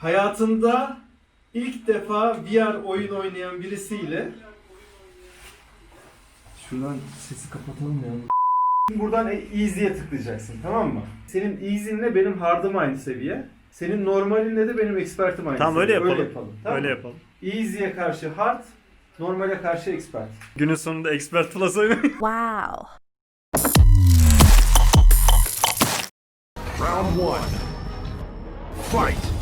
hayatında ilk defa VR oyun oynayan birisiyle Şuradan sesi kapatalım ya. Buradan e- easy'ye tıklayacaksın tamam mı? Senin easy'inle benim hard'ım aynı seviye. Senin normalinle de benim expert'im aynı Tamam seviye. öyle yapalım. tamam Öyle mı? yapalım. Easy'ye karşı hard, normale karşı expert. Günün sonunda Expert Plus oyunu. Wow. Round one. Fight!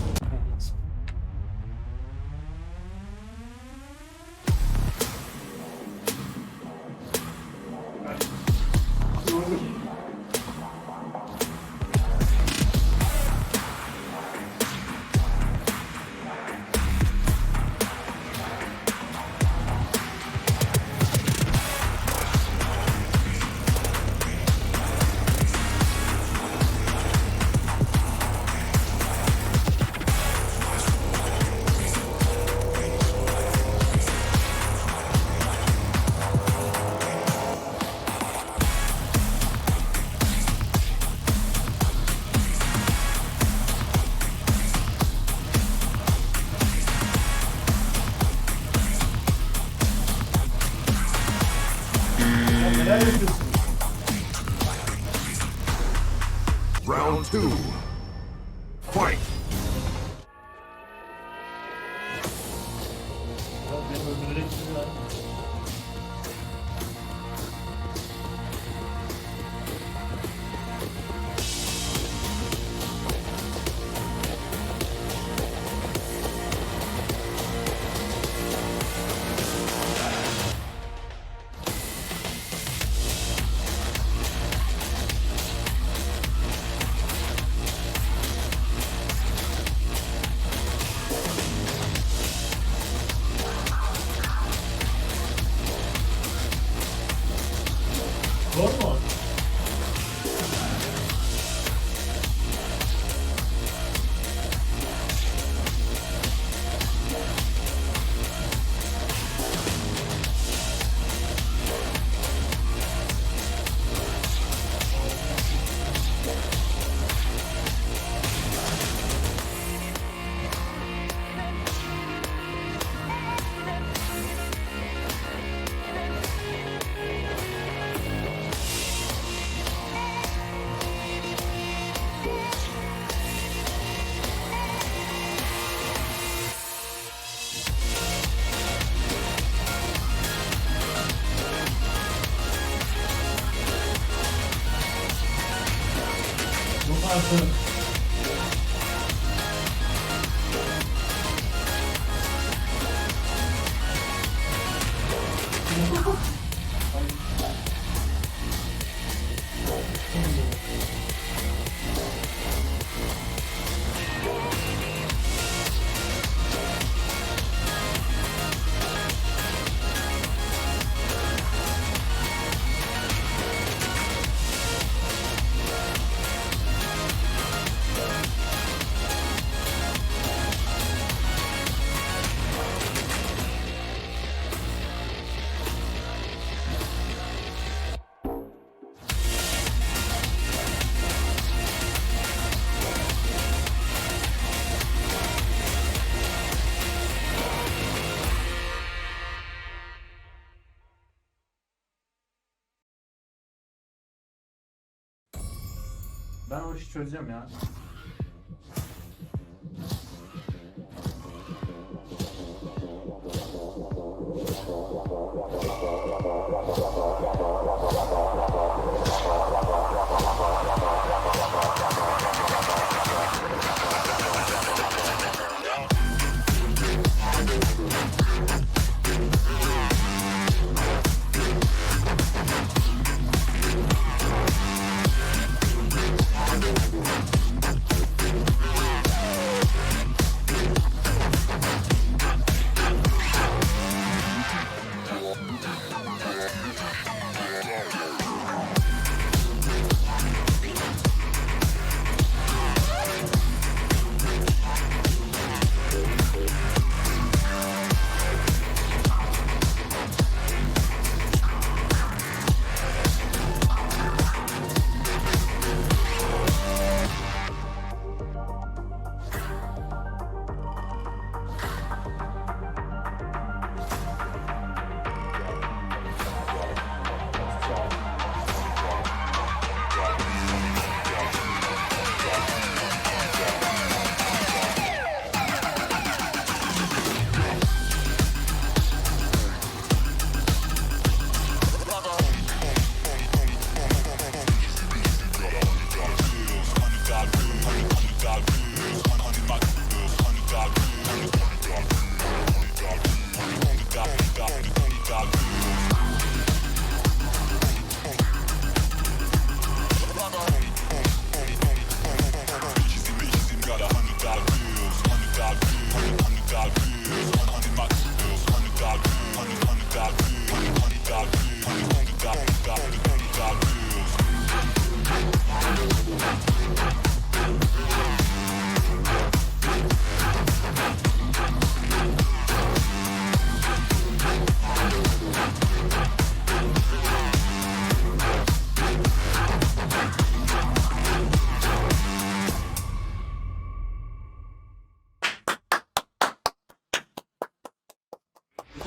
Round two. Fight! 좋아하는 거 같아. 그 Ben o işi çözeceğim ya.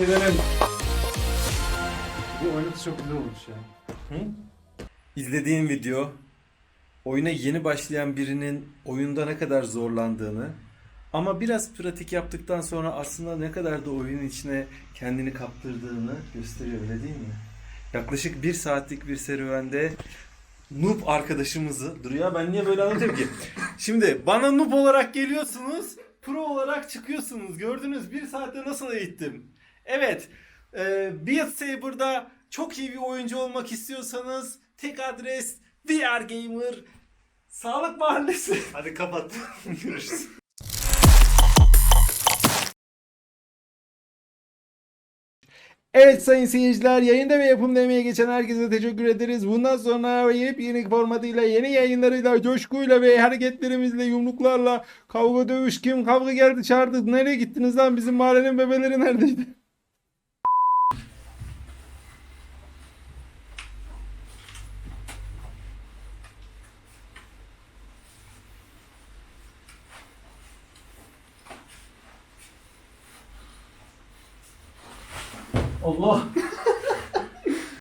Edelim. Bu oynatı çok güzel olmuş ya. İzlediğin video oyuna yeni başlayan birinin oyunda ne kadar zorlandığını ama biraz pratik yaptıktan sonra aslında ne kadar da oyunun içine kendini kaptırdığını gösteriyor öyle değil mi? Yaklaşık bir saatlik bir serüvende noob arkadaşımızı dur ya ben niye böyle anlatıyorum ki? Şimdi bana noob olarak geliyorsunuz pro olarak çıkıyorsunuz gördünüz bir saatte nasıl eğittim? Evet e, Beat Saber'da çok iyi bir oyuncu olmak istiyorsanız tek adres VR Gamer Sağlık Mahallesi. Hadi kapat. Görüşürüz. Evet sayın seyirciler yayında ve yapımda emeği geçen herkese teşekkür ederiz. Bundan sonra yepyeni formatıyla, yeni yayınlarıyla, coşkuyla ve hareketlerimizle, yumruklarla kavga dövüş kim kavga geldi çağırdı. Nereye gittiniz lan bizim mahallenin bebeleri neredeydi? Allah.